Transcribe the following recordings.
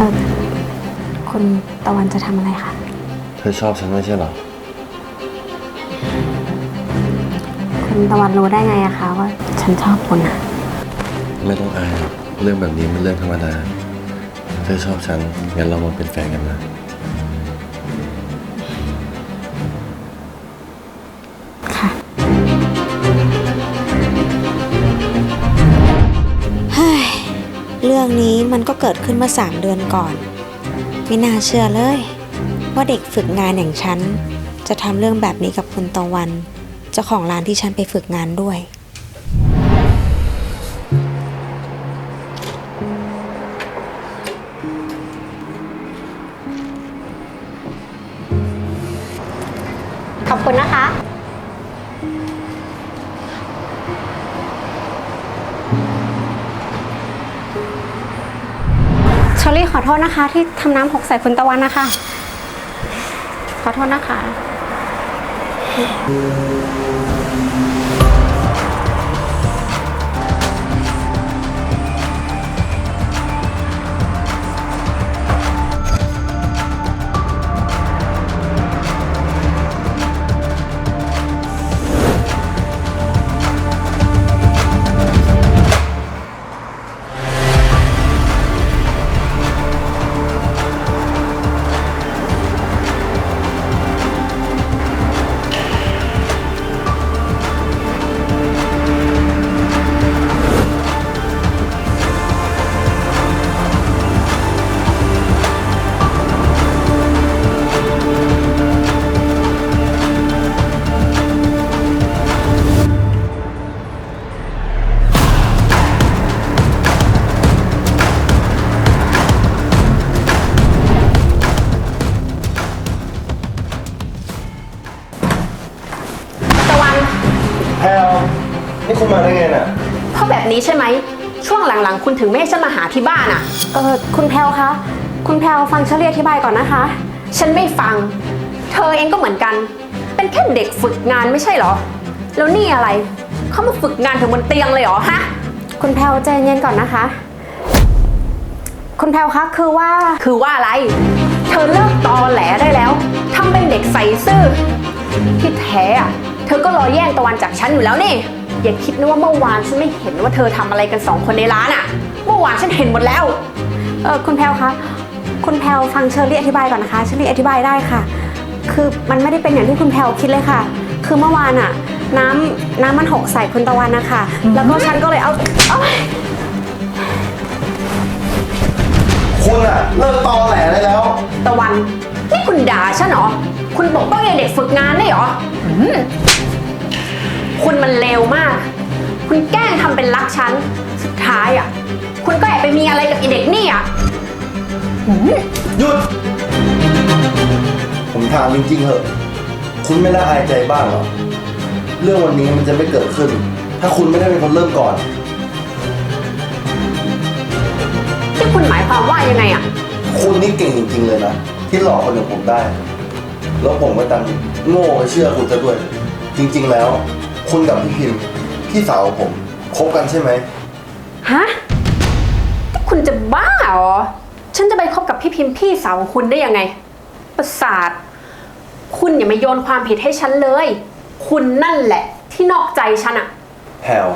ออคุณตะวันจะทำอะไรคะเธอชอบฉันไม่ใช่เหรอ คุณตะวันรู้ได้ไงอะคะว่าฉันชอบคุณอะไม่ต้องอายหรอกเรื่องแบบนี้มันเรื่องธรรมดา เธอชอบฉัน งั้นเรามาเป็นแฟนกันนะ รื่องนี้มันก็เกิดขึ้นเมาสามเดือนก่อน ไม่น่าเชื่อเลย ว่าเด็กฝึกงานอย่างฉัน จะทำเรื่องแบบนี้กับคุณตะวัน เจ้าของร้านที่ฉันไปฝึกงานด้วย ษนะคะที่ทำน้ำหกใส่คุณตะวันนะคะ ขอโทษนะคะตะ นี่คุณมาได้ไงน่ะ เพราะแบบนี้ใช่ไหม ช่วงหลังๆ คุณถึงไม่ให้ฉันมาหาที่บ้านอะเออคุณแพลวคะ คุณแพลวฟังเชอรี่อธิบายก่อนนะคะ ฉันไม่ฟัง เธอเองก็เหมือนกัน เป็นแค่เด็กฝึกงานไม่ใช่เหรอ แล้วนี่อะไร เขามาฝึกงานถึงบนเตียงเลยเหรอฮะ คุณแพลวใจเย็นก่อนนะคะ คุณแพลวคะคือว่า คือว่าอะไร เธอเลิกตอแหลได้แล้วทำเป็นเด็กใส่ซื่อที่แท้อะเธอก็รอแย่งตะวันจากฉันอยู่แล้วนี่ อย่าคิดนะว่าเมื่อวานฉันไม่เห็นว่าเธอทำอะไรกันสองคนในร้านอะเมื่อวานฉันเห็นหมดแล้ว เออคุณแพลวคะคุณแพลวฟังเชอรี่อธิบายก่อนนะคะเชอรี่อธิบายได้ค่ะ คือมันไม่ได้เป็นอย่างที่คุณแพลวคิดเลยค่ะ คือเมื่อวานอะน้ำน้ำมันหกใส่คุณตะวันนะคะ แล้วก็ฉันก็เลยเอาเอ้ยคุณอะเลิกตอแหลได้แล้ว ตะวัน นี่คุณด่าฉันเหรอ คุณปกป้องไอ้เด็กฝึกงานได้เหรออืม คุณมันเลวมาก คุณแกล้งทำเป็นรักฉัน สุดท้ายอะ คุณก็แอบไปมีอะไรกับไอ้เด็กนี่อะอืมหยุด ผมถามจริงๆเหอะ คุณไม่ละอายใจบ้างเหรอ เรื่องวันนี้มันจะไม่เกิดขึ้น ถ้าคุณไม่ได้เป็นคนเริ่มก่อน ที่คุณหมายความว่ายังไงอะ คุณนี่เก่งจริง ๆ เลยนะ ที่หลอกคนอย่างผมได้ แล้วผมก็ดันโง่ไปเชื่อคุณซะด้วย จริง ๆ แล้ว คุณกับพี่พิมพ์พี่สาวของผมคบกันใช่ไหม ฮะที่คุณจะบ้าเหรอ ฉันจะไปคบกับพี่พิมพ์พี่สาวของคุณได้ยังไง ประสาท คุณอย่ามาโยนความผิดให้ฉันเลย คุณนั่นแหละที่นอกใจฉันอะแพลว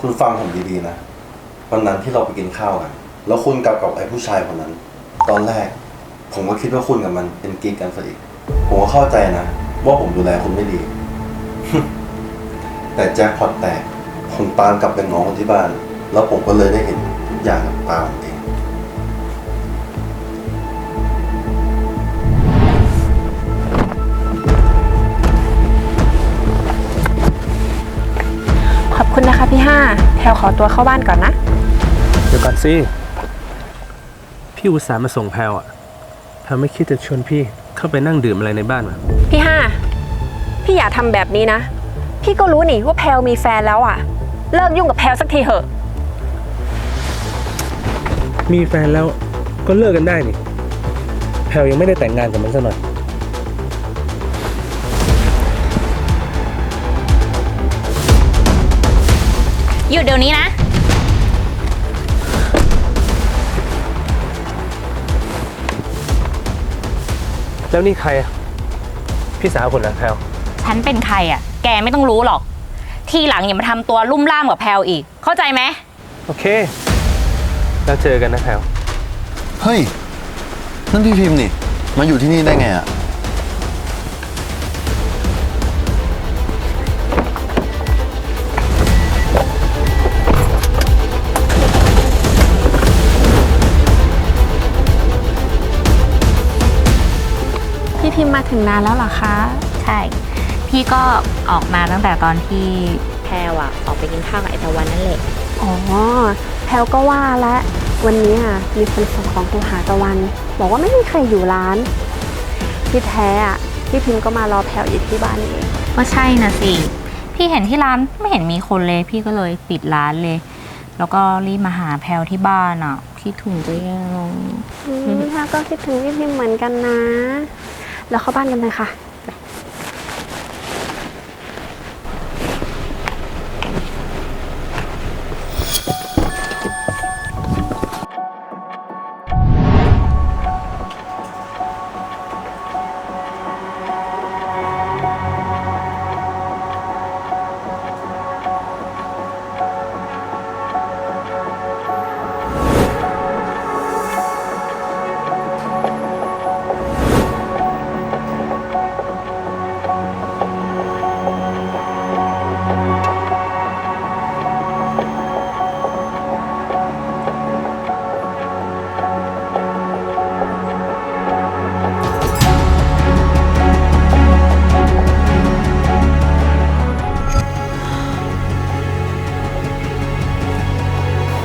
คุณฟังผมดีๆนะ วันนั้นที่เราไปกินข้าวกัน แล้วคุณกลับกับไอ้ผู้ชายคนนั้น ตอนแรก ผมก็คิดว่าคุณกับมันเป็นกิ๊กกันซะอีก ผมก็เข้าใจนะ ว่าผมดูแลคุณไม่ดี แต่แจ็คพอตแตกผมตามกลับไปง้อคนที่บ้าน แล้วผมก็เลยได้เห็นทุกอย่างกับตาผมเอง ขอบคุณนะคะพี่ห้าแพลวขอตัวเข้าบ้านก่อนนะ เดี๋ยวก่อนสิพี่อุตส่าห์มาส่งแพลวอะแพลวไม่คิดจะชวนพี่เข้าไปนั่งดื่มอะไรในบ้านวะพี่ห้า พี่อย่าทำแบบนี้นะ พี่ก็รู้นี่ว่าแพลวมีแฟนแล้วอะเลิกยุ่งกับแพลวสักทีเถอะ มีแฟนแล้วก็เลิกกันได้นี่ แพลวยังไม่ได้แต่งงานกับมันซะหน่อย หยุดเดี๋ยวนี้นะ แล้วนี่ใครอะพี่สาวคุณนะแพลวฉันเป็นใครอะ แกไม่ต้องรู้หรอก ทีหลังอย่ามาทำตัวลุ่มล่ามกับแพลวอีก เข้าใจไหม โอเค แล้วเจอกันนะแพลวเฮ้ย นั่นพี่พิมพ์นี่ มาอยู่ที่นี่ได้ไงอะพี่พิมพ์มาถึงนานแล้วเหรอคะ ใช่ พี่ก็ออกมาตั้งแต่ตอนที่แพลวอะออกไปกินข้าวกับไอตะวันนั่นแหละ อ๋อ แพลวก็ว่าแล้ววันนี้อะมีคนส่งของโทรหาตะวัน บอกว่าไม่มีใครอยู่ร้านที่แท้อะพี่พิมพ์ก็มารอแพลวอยู่ที่บ้านนี่เองก็ใช่นะสิ พี่เห็นที่ร้านไม่เห็นมีคนเลย พี่ก็เลยปิดร้านเลย แล้วก็รีบมาหาแพลวที่บ้านอะคิดถึงจะยัง อืมแพลวก็คิดถึงพี่พิมพ์เหมือนกันนะ แล้วเข้าบ้านกันเลยค่ะ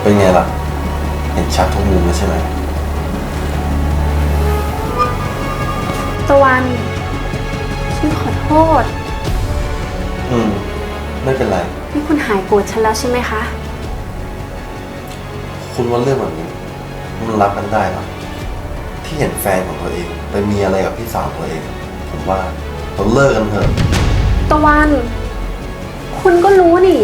เป็นไงล่ะ เห็นชัดทุกมุมเลยใช่ไหม ตะวันฉันขอโทษ อืม ไม่เป็นไร นี่คุณหายโกรธฉันแล้วใช่ไหมคะ คุณว่าเรื่องแบบนี้มันรับกันได้เหรอที่เห็นแฟนของตัวเองไปมีอะไรกับพี่สาวตัวเอง ผมว่าเราเลิกกันเถอะตะวัน คุณก็รู้นี่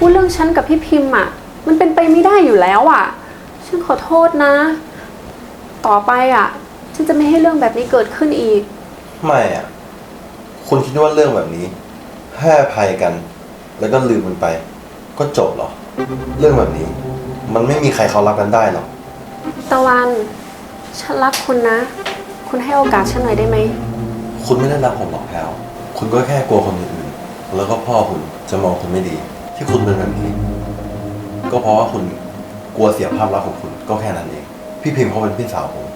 ว่าเรื่องฉันกับพี่พิมพ์อะ มันเป็นไปไม่ได้อยู่แล้วอะ ฉันขอโทษนะ ต่อไปอะ ฉันจะไม่ให้เรื่องแบบนี้เกิดขึ้นอีก ไม่อะ คุณคิดว่าเรื่องแบบนี้ ให้อภัยกัน แล้วก็ลืมมันไป ก็จบเหรอ เรื่องแบบนี้ มันไม่มีใครเขารับกันได้หรอกตะวัน ฉันรักคุณนะ คุณให้โอกาสฉันหน่อยได้ไหม คุณไม่ได้รักผมหรอกแพลวคุณก็แค่กลัวคนอื่นๆแล้วก็พ่อคุณจะมองคุณไม่ดี ที่คุณเป็นแบบนี้ ก็เพราะว่าคุณกลัวเสียภาพลักษณ์ของคุณก็แค่นั้นเอง พี่พิมพ์เขาเป็นพี่สาวผม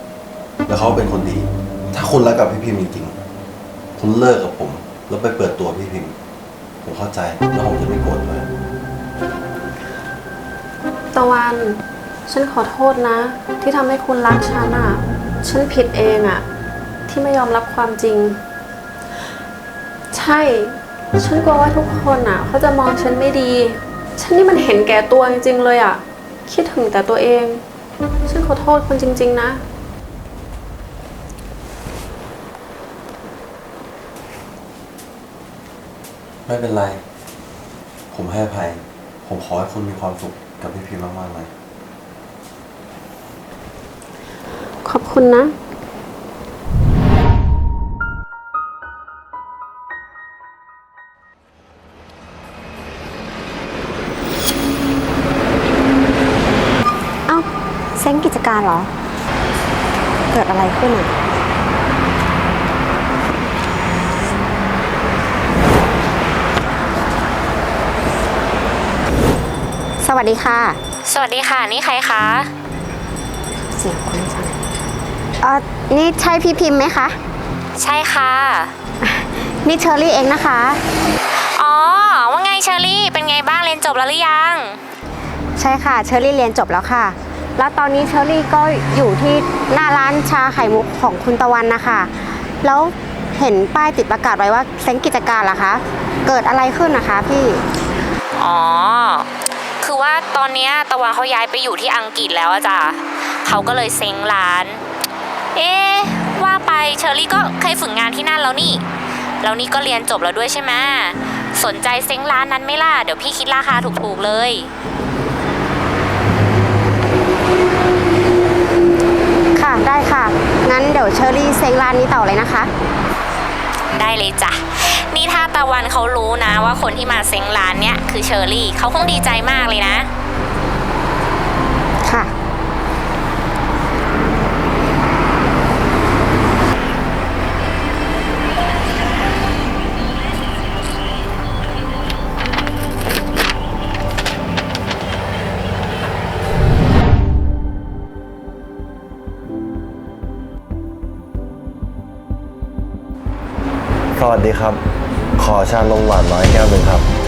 แล้วเขาเป็นคนดี ถ้าคุณรักกับพี่พิมพ์จริงๆ คุณเลิกกับผม แล้วไปเปิดตัวพี่พิมพ์ ผมเข้าใจแล้วผมจะไม่โกรธเลยตะวัน ฉันขอโทษนะ ที่ทำให้คุณรักฉันอะ ฉันผิดเองอะ ที่ไม่ยอมรับความจริง ใช่ ฉันกลัวว่าทุกคนอะเขาจะมองฉันไม่ดี ฉันนี่มันเห็นแก่ตัวจริงๆเลยอะคิดถึงแต่ตัวเอง ฉันขอโทษคุณจริง ๆ นะ ไม่เป็นไร ผมให้อภัย ผมขอให้คุณมีความสุขกับพี่พิมพ์มากๆเลย ขอบคุณนะ กิจการเหรอ เกิดอะไรขึ้นอะสวัสดีค่ะ สวัสดีค่ะ นี่ใครคะ เสียงคุณจังเออนี่ใช่พี่พิมพ์ไหมคะ ใช่ค่ะ นี่เชอรี่เองนะคะ อ๋อ ว่าไงเชอรี่ เป็นไงบ้างเรียนจบแล้วหรือยัง ใช่ค่ะ เชอรี่เรียนจบแล้วค่ะ แล้วตอนนี้เชอรี่ก็อยู่ที่หน้าร้านชาไข่มุกของคุณตะวันนะคะ แล้วเห็นป้ายติดประกาศไว้ว่าเซ้งกิจการเหรอคะ เกิดอะไรขึ้นนะคะพี่ อ๋อ คือว่าตอนนี้ตะวันเขาย้ายไปอยู่ที่อังกฤษแล้วอะจ้ะเขาก็เลยเซ็งร้าน เอ๊ว่าไปเชอรี่ก็เคยฝึกงานที่นั่นแล้วนี่ แล้วนี่ก็เรียนจบแล้วด้วยใช่ไหมสนใจเซ็งร้านนั้นไหมล่ะ เดี๋ยวพี่คิดราคาถูกๆเลย ค่ะได้ค่ะ งั้นเดี๋ยวเชอ ร้านนี้ต่อเลยนะคะ ได้เลยจ้ะ นี่ถ้าตะวันเขารู้นะว่าคนที่มาเซ็งร้านเนี้ยคือเชอรี่เขาคงดีใจมากเลยนะ ครับ ขอชานมหวานน้อยแก้วหนึ่งครับ